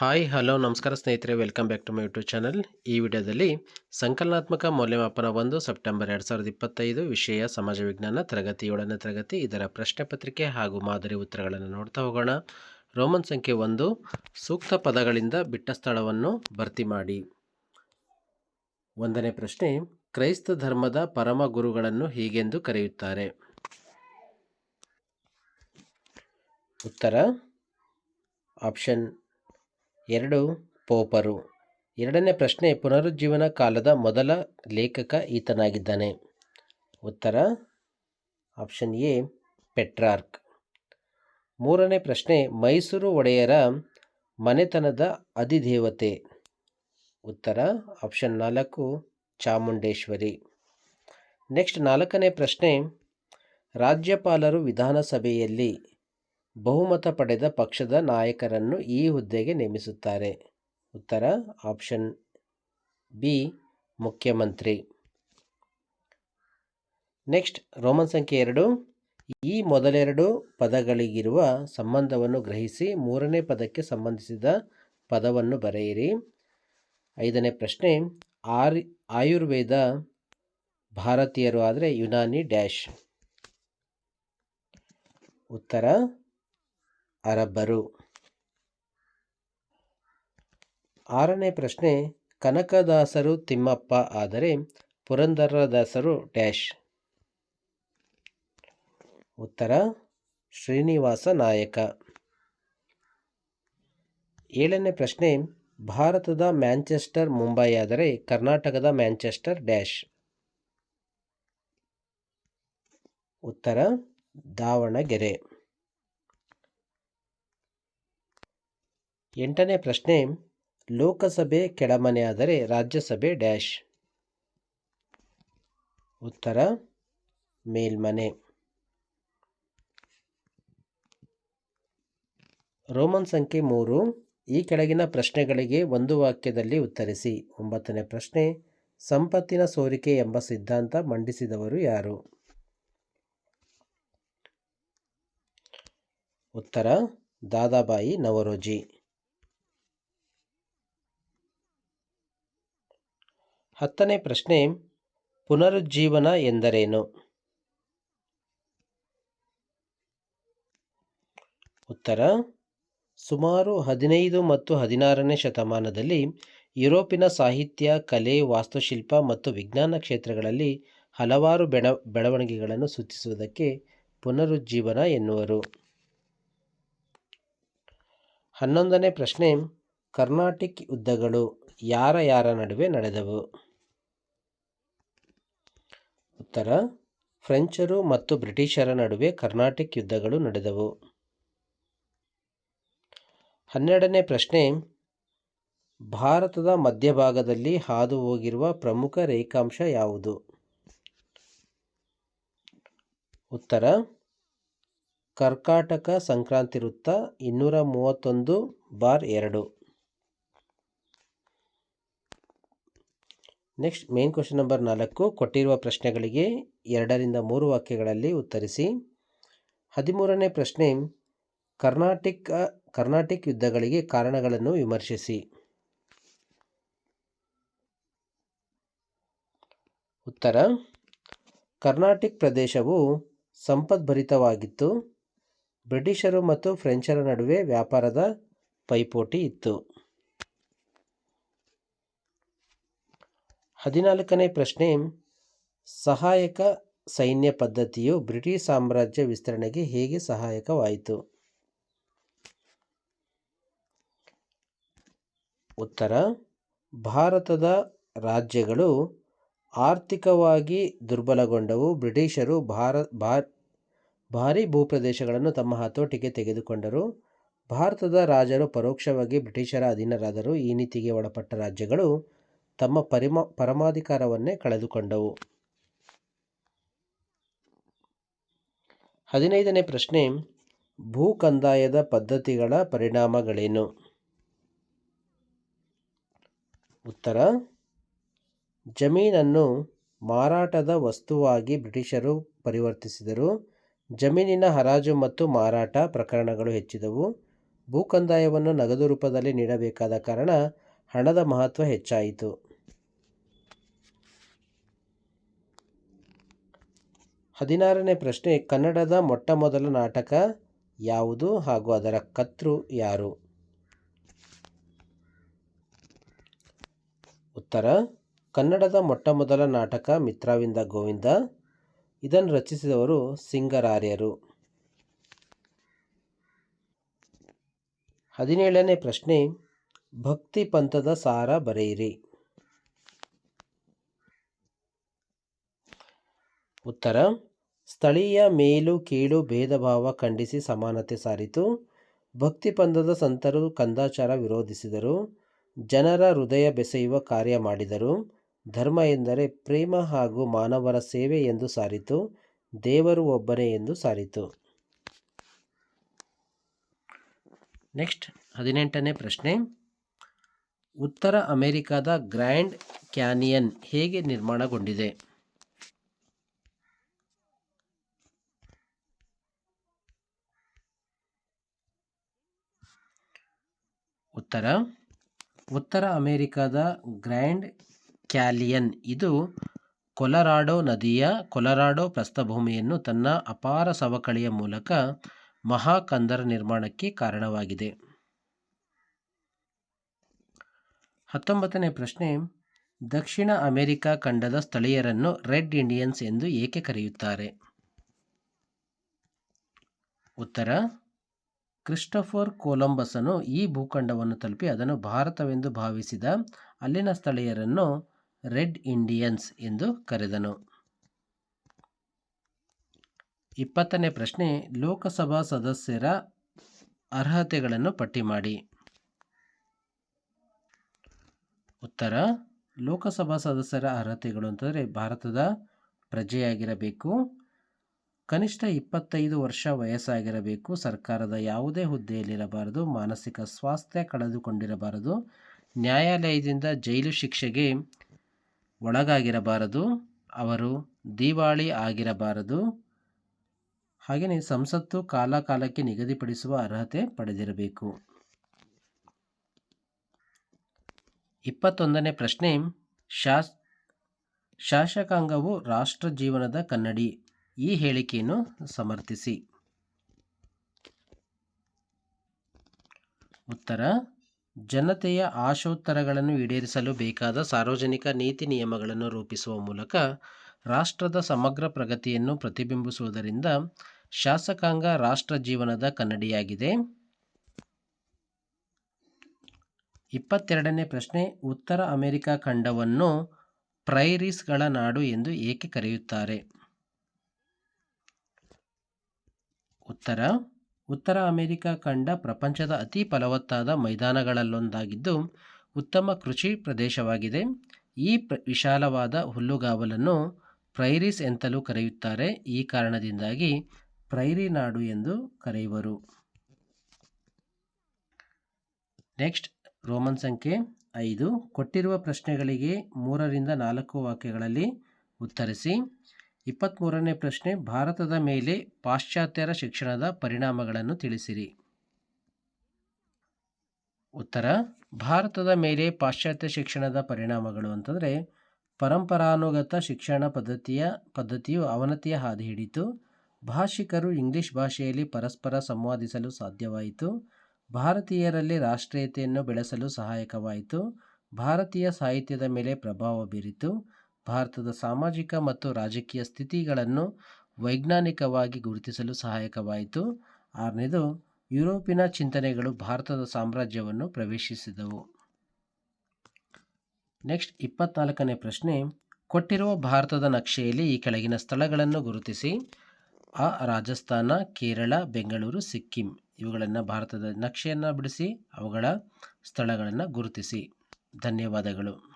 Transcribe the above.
Hi, hello, ನಮಸ್ಕಾರ ಸ್ನೇಹಿತರೆ, welcome back to my YouTube channel. ಈ ವಿಡಿಯೋದಲ್ಲಿ ಸಂಕಲನಾತ್ಮಕ ಮೌಲ್ಯಮಾಪನ ಒಂದು, ಸೆಪ್ಟೆಂಬರ್ ಎರಡು ಸಾವಿರದ ಇಪ್ಪತ್ತೈದು, ವಿಷಯ, ಸಮಾಜ ವಿಜ್ಞಾನ, ತರಗತಿ ಏಳನೇ ತರಗತಿ, ಇದರ ಪ್ರಶ್ನೆ ಪತ್ರಿಕೆ ಹಾಗೂ ಮಾದರಿ ಉತ್ತರಗಳನ್ನು ನೋಡ್ತಾ ಹೋಗೋಣ. ರೋಮನ್ ಸಂಖ್ಯೆ ಒಂದು, ಸೂಕ್ತ ಪದಗಳಿಂದ ಬಿಟ್ಟ ಸ್ಥಳವನ್ನು ಭರ್ತಿ ಮಾಡಿ. ಒಂದನೇ ಪ್ರಶ್ನೆ, ಕ್ರೈಸ್ತ ಧರ್ಮದ ಪರಮ ಗುರುಗಳನ್ನು ಹೀಗೆಂದು ಕರೆಯುತ್ತಾರೆ. ಉತ್ತರ, ಆಪ್ಷನ್ ಎರಡು ಪೋಪರು. ಎರಡನೇ ಪ್ರಶ್ನೆ, ಪುನರುಜ್ಜೀವನ ಕಾಲದ ಮೊದಲ ಲೇಖಕ ಈತನಾಗಿದ್ದಾನೆ. ಉತ್ತರ, ಆಪ್ಷನ್ ಎ, ಪೆಟ್ರಾರ್ಕ್. ಮೂರನೇ ಪ್ರಶ್ನೆ, ಮೈಸೂರು ಒಡೆಯರ ಮನೆತನದ ಅಧಿದೇವತೆ. ಉತ್ತರ, ಆಪ್ಷನ್ ನಾಲ್ಕು, ಚಾಮುಂಡೇಶ್ವರಿ. ನೆಕ್ಸ್ಟ್ ನಾಲ್ಕನೇ ಪ್ರಶ್ನೆ, ರಾಜ್ಯಪಾಲರು ವಿಧಾನಸಭೆಯಲ್ಲಿ ಬಹುಮತ ಪಡೆದ ಪಕ್ಷದ ನಾಯಕರನ್ನು ಈ ಹುದ್ದೆಗೆ ನೇಮಿಸುತ್ತಾರೆ. ಉತ್ತರ, ಆಪ್ಷನ್ ಬಿ, ಮುಖ್ಯಮಂತ್ರಿ. ನೆಕ್ಸ್ಟ್, ರೋಮನ್ ಸಂಖ್ಯೆ ಎರಡು. ಈ ಮೊದಲೆರಡು ಪದಗಳಿಗಿರುವ ಸಂಬಂಧವನ್ನು ಗ್ರಹಿಸಿ ಮೂರನೇ ಪದಕ್ಕೆ ಸಂಬಂಧಿಸಿದ ಪದವನ್ನು ಬರೆಯಿರಿ. ಐದನೇ ಪ್ರಶ್ನೆ, ಆರ್, ಆಯುರ್ವೇದ ಭಾರತೀಯರು ಆದರೆ ಯುನಾನಿ ಡ್ಯಾಶ್. ಉತ್ತರ ಅರಬ್ಬರು. ಆರನೇ ಪ್ರಶ್ನೆ, ಕನಕದಾಸರು ತಿಮ್ಮಪ್ಪ ಆದರೆ ಪುರಂದರದಾಸರು ಡ್ಯಾಶ್. ಉತ್ತರ, ಶ್ರೀನಿವಾಸ ನಾಯಕ. ಏಳನೇ ಪ್ರಶ್ನೆ, ಭಾರತದ ಮ್ಯಾಂಚೆಸ್ಟರ್ ಮುಂಬೈ ಆದರೆ ಕರ್ನಾಟಕದ ಮ್ಯಾಂಚೆಸ್ಟರ್ ಡ್ಯಾಶ್. ಉತ್ತರ, ದಾವಣಗೆರೆ. ಎಂಟನೇ ಪ್ರಶ್ನೆ, ಲೋಕಸಭೆ ಕೆಳಮನೆ ಆದರೆ ರಾಜ್ಯಸಭೆ ಡ್ಯಾಶ್. ಉತ್ತರ, ಮೇಲ್ಮನೆ. ರೋಮನ್ ಸಂಖ್ಯೆ ಮೂರು, ಈ ಕೆಳಗಿನ ಪ್ರಶ್ನೆಗಳಿಗೆ ಒಂದು ವಾಕ್ಯದಲ್ಲಿ ಉತ್ತರಿಸಿ. ಒಂಬತ್ತನೇ ಪ್ರಶ್ನೆ, ಸಂಪತ್ತಿನ ಸೋರಿಕೆ ಎಂಬ ಸಿದ್ಧಾಂತ ಮಂಡಿಸಿದವರು ಯಾರು? ಉತ್ತರ, ದಾದಾಬಾಯಿ ನವರೋಜಿ. ಹತ್ತನೇ ಪ್ರಶ್ನೆ, ಪುನರುಜ್ಜೀವನ ಎಂದರೇನು? ಉತ್ತರ, ಸುಮಾರು ಹದಿನೈದು ಮತ್ತು ಹದಿನಾರನೇ ಶತಮಾನದಲ್ಲಿ ಯುರೋಪಿನ ಸಾಹಿತ್ಯ, ಕಲೆ, ವಾಸ್ತುಶಿಲ್ಪ ಮತ್ತು ವಿಜ್ಞಾನ ಕ್ಷೇತ್ರಗಳಲ್ಲಿ ಹಲವಾರು ಬೆಳ ಬೆಳವಣಿಗೆಗಳನ್ನು ಸೂಚಿಸುವುದಕ್ಕೆ ಪುನರುಜ್ಜೀವನ ಎನ್ನುವರು. ಹನ್ನೊಂದನೇ ಪ್ರಶ್ನೆ, ಕರ್ನಾಟಿಕ್ ಯುದ್ಧಗಳು ಯಾರ ಯಾರ ನಡುವೆ ನಡೆದವು? ಉತ್ತರ. ಫ್ರೆಂಚರು ಮತ್ತು ಬ್ರಿಟಿಷರ ನಡುವೆ ಕರ್ನಾಟಿಕ್ ಯುದ್ಧಗಳು ನಡೆದವು. ಹನ್ನೆರಡನೇ ಪ್ರಶ್ನೆ. ಭಾರತದ ಮಧ್ಯಭಾಗದಲ್ಲಿ ಹಾದು ಹೋಗಿರುವ ಪ್ರಮುಖ ರೇಖಾಂಶ ಯಾವುದು? ಉತ್ತರ. ಕರ್ಕಾಟಕ ಸಂಕ್ರಾಂತಿ ವೃತ್ತ ಇನ್ನೂರ ಮೂವತ್ತೊಂದು ಬಾರ್ ಎರಡು. ನೆಕ್ಸ್ಟ್ ಮೇನ್ ಕ್ವಶನ್ ನಂಬರ್ ನಾಲ್ಕು, ಕೊಟ್ಟಿರುವ ಪ್ರಶ್ನೆಗಳಿಗೆ ಎರಡರಿಂದ ಮೂರು ವಾಕ್ಯಗಳಲ್ಲಿ ಉತ್ತರಿಸಿ. ಹದಿಮೂರನೇ ಪ್ರಶ್ನೆ, ಕರ್ನಾಟಿಕ್ ಕರ್ನಾಟಿಕ್ ಯುದ್ಧಗಳಿಗೆ ಕಾರಣಗಳನ್ನು ವಿಮರ್ಶಿಸಿ. ಉತ್ತರ, ಕರ್ನಾಟಿಕ್ ಪ್ರದೇಶವು ಸಂಪದ್ಭರಿತವಾಗಿತ್ತು. ಬ್ರಿಟಿಷರು ಮತ್ತು ಫ್ರೆಂಚರ ನಡುವೆ ವ್ಯಾಪಾರದ ಪೈಪೋಟಿ ಇತ್ತು. ಹದಿನಾಲ್ಕನೇ ಪ್ರಶ್ನೆ, ಸಹಾಯಕ ಸೈನ್ಯ ಪದ್ಧತಿಯು ಬ್ರಿಟಿಷ್ ಸಾಮ್ರಾಜ್ಯ ವಿಸ್ತರಣೆಗೆ ಹೇಗೆ ಸಹಾಯಕವಾಯಿತು? ಉತ್ತರ, ಭಾರತದ ರಾಜ್ಯಗಳು ಆರ್ಥಿಕವಾಗಿ ದುರ್ಬಲಗೊಂಡವು. ಬ್ರಿಟಿಷರು ಭಾರ, ಭಾರಿ ಭೂಪ್ರದೇಶಗಳನ್ನು ತಮ್ಮ ಹತೋಟಿಗೆ ತೆಗೆದುಕೊಂಡರು. ಭಾರತದ ರಾಜರು ಪರೋಕ್ಷವಾಗಿ ಬ್ರಿಟಿಷರ ಅಧೀನರಾದರು. ಈ ನೀತಿಗೆ ಒಳಪಟ್ಟ ರಾಜ್ಯಗಳು ತಮ್ಮ ಪರಿಮ, ಪರಮಾಧಿಕಾರವನ್ನೇ ಕಳೆದುಕೊಂಡವು. ಹದಿನೈದನೇ ಪ್ರಶ್ನೆ ಭೂ ಕಂದಾಯದ ಪದ್ಧತಿಗಳ ಪರಿಣಾಮಗಳೇನು? ಉತ್ತರ, ಜಮೀನನ್ನು ಮಾರಾಟದ ವಸ್ತುವಾಗಿ ಬ್ರಿಟಿಷರು ಪರಿವರ್ತಿಸಿದರು. ಜಮೀನಿನ ಹರಾಜು ಮತ್ತು ಮಾರಾಟ ಪ್ರಕರಣಗಳು ಹೆಚ್ಚಿದವು. ಭೂಕಂದಾಯವನ್ನು ನಗದು ರೂಪದಲ್ಲಿ ನೀಡಬೇಕಾದ ಕಾರಣ ಹಣದ ಮಹತ್ವ ಹೆಚ್ಚಾಯಿತು. ಹದಿನಾರನೇ ಪ್ರಶ್ನೆ, ಕನ್ನಡದ ಮೊಟ್ಟ ಮೊದಲ ನಾಟಕ ಯಾವುದು ಹಾಗೂ ಅದರ ಕರ್ತೃ ಯಾರು? ಉತ್ತರ, ಕನ್ನಡದ ಮೊಟ್ಟ ಮೊದಲ ನಾಟಕ ಮಿತ್ರಾವಿಂದ ಗೋವಿಂದ, ಇದನ್ನು ರಚಿಸಿದವರು ಸಿಂಗರಾರ್ಯರು. ಹದಿನೇಳನೇ ಪ್ರಶ್ನೆ, ಭಕ್ತಿ ಪಂಥದ ಸಾರ ಬರೆಯಿರಿ. ಉತ್ತರ ಸ್ಥಳೀಯ ಮೇಲು ಕೀಳು ಭೇದ ಭಾವ ಖಂಡಿಸಿ ಸಮಾನತೆ ಸಾರಿತು. ಭಕ್ತಿ ಪಂಥದ ಸಂತರು ಕಂದಾಚಾರ ವಿರೋಧಿಸಿದರು. ಜನರ ಹೃದಯ ಬೆಸೆಯುವ ಕಾರ್ಯ ಮಾಡಿದರು. ಧರ್ಮ ಎಂದರೆ ಪ್ರೇಮ ಹಾಗೂ ಮಾನವರ ಸೇವೆ ಎಂದು ಸಾರಿತು. ದೇವರು ಒಬ್ಬನೇ ಎಂದು ಸಾರಿತು. ನೆಕ್ಸ್ಟ್ ಹದಿನೆಂಟನೇ ಪ್ರಶ್ನೆ. ಉತ್ತರ ಅಮೆರಿಕಾದ ಗ್ರ್ಯಾಂಡ್ ಕ್ಯಾನಿಯನ್ ಹೇಗೆ ನಿರ್ಮಾಣಗೊಂಡಿದೆ? ಉತ್ತರ. ಉತ್ತರ ಅಮೆರಿಕದ ಗ್ರ್ಯಾಂಡ್ ಕ್ಯಾಲಿಯನ್. ಇದು ಕೊಲರಾಡೋ ನದಿಯ ಕೊಲರಾಡೋ ಪ್ರಸ್ಥಭೂಮಿಯನ್ನು ತನ್ನ ಅಪಾರ ಸವಕಳಿಯ ಮೂಲಕ ಮಹಾಕಂದರ ನಿರ್ಮಾಣಕ್ಕೆ ಕಾರಣವಾಗಿದೆ. ಹತ್ತೊಂಬತ್ತನೇ ಪ್ರಶ್ನೆ. ದಕ್ಷಿಣ ಅಮೆರಿಕಾ ಖಂಡದ ಸ್ಥಳೀಯರನ್ನು ರೆಡ್ ಇಂಡಿಯನ್ಸ್ ಎಂದು ಏಕೆ ಕರೆಯುತ್ತಾರೆ? ಉತ್ತರ. ಕ್ರಿಸ್ಟೋಫರ್ ಕೊಲಂಬಸನು ಈ ಭೂಖಂಡವನ್ನು ತಲುಪಿ ಅದನ್ನು ಭಾರತವೆಂದು ಭಾವಿಸಿದ ಅಲ್ಲಿನ ಸ್ಥಳೀಯರನ್ನು ರೆಡ್ ಇಂಡಿಯನ್ಸ್ ಎಂದು ಕರೆದನು. ಇಪ್ಪತ್ತನೇ ಪ್ರಶ್ನೆ, ಲೋಕಸಭಾ ಸದಸ್ಯರ ಅರ್ಹತೆಗಳನ್ನು ಪಟ್ಟಿ ಮಾಡಿ. ಉತ್ತರ, ಲೋಕಸಭಾ ಸದಸ್ಯರ ಅರ್ಹತೆಗಳು ಅಂತಂದರೆ ಭಾರತದ ಪ್ರಜೆಯಾಗಿರಬೇಕು ಕನಿಷ್ಠ ಇಪ್ಪತ್ತೈದು ವರ್ಷ ವಯಸ್ಸಾಗಿರಬೇಕು. ಸರ್ಕಾರದ ಯಾವುದೇ ಹುದ್ದೆಯಲ್ಲಿರಬಾರದು. ಮಾನಸಿಕ ಸ್ವಾಸ್ಥ್ಯ ಕಳೆದುಕೊಂಡಿರಬಾರದು. ನ್ಯಾಯಾಲಯದಿಂದ ಜೈಲು ಶಿಕ್ಷೆಗೆ ಒಳಗಾಗಿರಬಾರದು. ಅವರು ದಿವಾಳಿ ಆಗಿರಬಾರದು. ಹಾಗೆಯೇ ಸಂಸತ್ತು ಕಾಲಕಾಲಕ್ಕೆ ನಿಗದಿಪಡಿಸುವ ಅರ್ಹತೆ ಪಡೆದಿರಬೇಕು. ಇಪ್ಪತ್ತೊಂದನೇ ಪ್ರಶ್ನೆ. ಶಾಸ್, ಶಾಸಕಾಂಗವು ರಾಷ್ಟ್ರ ಜೀವನದ ಕನ್ನಡಿ. ಈ ಹೇಳಿಕೆಯನ್ನು ಸಮರ್ಥಿಸಿ. ಉತ್ತರ, ಜನತೆಯ ಆಶೋತ್ತರಗಳನ್ನು ಈಡೇರಿಸಲು ಬೇಕಾದ ಸಾರ್ವಜನಿಕ ನೀತಿ ನಿಯಮಗಳನ್ನು ರೂಪಿಸುವ ಮೂಲಕ ರಾಷ್ಟ್ರದ ಸಮಗ್ರ ಪ್ರಗತಿಯನ್ನು ಪ್ರತಿಬಿಂಬಿಸುವುದರಿಂದ ಶಾಸಕಾಂಗ ರಾಷ್ಟ್ರ ಜೀವನದ ಕನ್ನಡಿಯಾಗಿದೆ. ಇಪ್ಪತ್ತೆರಡನೇ ಪ್ರಶ್ನೆ, ಉತ್ತರ ಅಮೆರಿಕ ಖಂಡವನ್ನು ಪ್ರೈರಿಸ್ಗಳ ನಾಡು ಎಂದು ಏಕೆ ಕರೆಯುತ್ತಾರೆ? ಉತ್ತರ. ಉತ್ತರ ಅಮೆರಿಕ ಖಂಡ ಪ್ರಪಂಚದ ಅತಿ ಫಲವತ್ತಾದ ಮೈದಾನಗಳಲ್ಲೊಂದಾಗಿದ್ದು, ಉತ್ತಮ ಕೃಷಿ ಪ್ರದೇಶವಾಗಿದೆ. ಈ ಪ್ರ, ವಿಶಾಲವಾದ ಹುಲ್ಲುಗಾವಲನ್ನು ಪ್ರೈರಿಸ್ ಎಂತಲೂ ಕರೆಯುತ್ತಾರೆ. ಈ ಕಾರಣದಿಂದಾಗಿ ಪ್ರೈರಿ ನಾಡು ಎಂದು ಕರೆಯುವರು. ನೆಕ್ಸ್ಟ್, ರೋಮನ್ ಸಂಖ್ಯೆ ಐದು. ಕೊಟ್ಟಿರುವ ಪ್ರಶ್ನೆಗಳಿಗೆ ಮೂರರಿಂದ ನಾಲ್ಕು ವಾಕ್ಯಗಳಲ್ಲಿ ಉತ್ತರಿಸಿ. ಇಪ್ಪತ್ತ್ಮೂರನೇ ಪ್ರಶ್ನೆ, ಭಾರತದ ಮೇಲೆ ಪಾಶ್ಚಾತ್ಯರ ಶಿಕ್ಷಣದ ಪರಿಣಾಮಗಳನ್ನು ತಿಳಿಸಿರಿ. ಉತ್ತರ, ಭಾರತದ ಮೇಲೆ ಪಾಶ್ಚಾತ್ಯ ಶಿಕ್ಷಣದ ಪರಿಣಾಮಗಳು ಅಂತಂದರೆ, ಪರಂಪರಾನುಗತ ಶಿಕ್ಷಣ ಪದ್ಧತಿಯ, ಪದ್ಧತಿಯು ಅವನತಿಯ ಹಾದಿ ಹಿಡಿತು ಭಾಷಿಕರು ಇಂಗ್ಲಿಷ್ ಭಾಷೆಯಲ್ಲಿ ಪರಸ್ಪರ ಸಂವಾದಿಸಲು ಸಾಧ್ಯವಾಯಿತು. ಭಾರತೀಯರಲ್ಲಿ ರಾಷ್ಟ್ರೀಯತೆಯನ್ನು ಬೆಳೆಸಲು ಸಹಾಯಕವಾಯಿತು. ಭಾರತೀಯ ಸಾಹಿತ್ಯದ ಮೇಲೆ ಪ್ರಭಾವ ಬೀರಿತು. ಭಾರತದ ಸಾಮಾಜಿಕ ಮತ್ತು ರಾಜಕೀಯ ಸ್ಥಿತಿಗಳನ್ನು ವೈಜ್ಞಾನಿಕವಾಗಿ ಗುರುತಿಸಲು ಸಹಾಯಕವಾಯಿತು. ಆರನೇದು, ಯುರೋಪಿನ ಚಿಂತನೆಗಳು ಭಾರತದ ಸಾಮ್ರಾಜ್ಯವನ್ನು ಪ್ರವೇಶಿಸಿದವು. ನೆಕ್ಸ್ಟ್, ಇಪ್ಪತ್ನಾಲ್ಕನೇ ಪ್ರಶ್ನೆ, ಕೊಟ್ಟಿರುವ ಭಾರತದ ನಕ್ಷೆಯಲ್ಲಿ ಈ ಕೆಳಗಿನ ಸ್ಥಳಗಳನ್ನು ಗುರುತಿಸಿ. ಆ, ರಾಜಸ್ಥಾನ, ಕೇರಳ, ಬೆಂಗಳೂರು, ಸಿಕ್ಕಿಂ. ಇವುಗಳನ್ನು ಭಾರತದ ನಕ್ಷೆಯನ್ನು ಬಿಡಿಸಿ, ಅವುಗಳ ಸ್ಥಳಗಳನ್ನು ಗುರುತಿಸಿ. ಧನ್ಯವಾದಗಳು.